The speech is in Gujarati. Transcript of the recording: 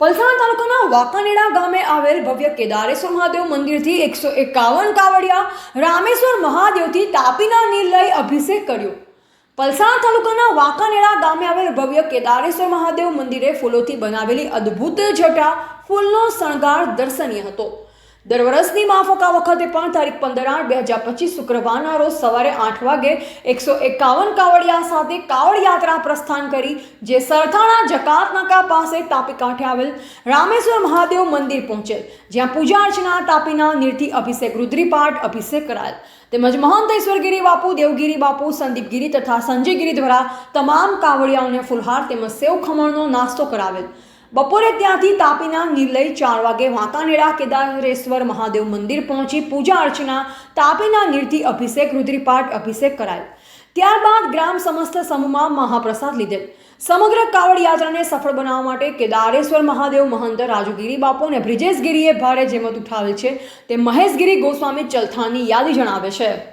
પલસાણા તાલુકાના વાંકાનેડા ગામે આવેલ ભવ્ય કેદારેશ્વર મહાદેવ મંદિરથી એકસો એકાવન કાવડિયા રામેશ્વર મહાદેવથી તાપીના નીર લઈ અભિષેક કર્યો. પલસાણા તાલુકાના વાંકાનેડા ગામે આવેલ ભવ્ય કેદારેશ્વર મહાદેવ મંદિરે ફૂલોથી બનાવેલી અદ્ભુત જટા ફૂલનો શણગાર દર્શનીય હતો. દર વર્ષની માફક આ વખતે પણ તારીખ પંદર આઠ બે હજાર પચીસ શુક્રવારના રોજ સવારે આઠ વાગે એકસો એકાવન કાવડિયા સાથે કાવડ યાત્રા પ્રસ્થાન કરી, જે સરથાણા જકાત નાકા પાસે તાપી કાંઠે આવેલ રામેશ્વર મહાદેવ મંદિર પહોંચેલ, જ્યાં પૂજા અર્ચના, તાપીના, નીરથી અભિષેક, રુદ્રીપાઠ, અભિષેક કરાયેલ. તેમજ મહંત ઈશ્વરગીરી બાપુ, દેવગીરી બાપુ, સંદીપગીરી તથા સંજયગીરી દ્વારા તમામ કાવડિયાઓને ફુલહાર તેમજ સેવ ખમણનો નાસ્તો કરાવેલ. બપોરે ત્યાંથી તાપીના નિર્લય ચાર વાગે વાંકાનેડા કેદારેશ્વર મહાદેવ મંદિર પહોંચી પૂજા અર્ચના, તાપીના નીરથી અભિષેક, રુદ્રીપાઠ અભિષેક કરાયો. ત્યારબાદ ગ્રામ સમસ્ત સમૂહમાં મહાપ્રસાદ લીધેલ. સમગ્ર કાવડ યાત્રાને સફળ બનાવવા માટે કેદારેશ્વર મહાદેવ, મહંત રાજુગીરી બાપુ અને બ્રિજેશગીરીએ ભારે જેમત ઉઠાવેલ છે. તે મહેશગીરી ગોસ્વામી ચલથાની યાદી જણાવે છે.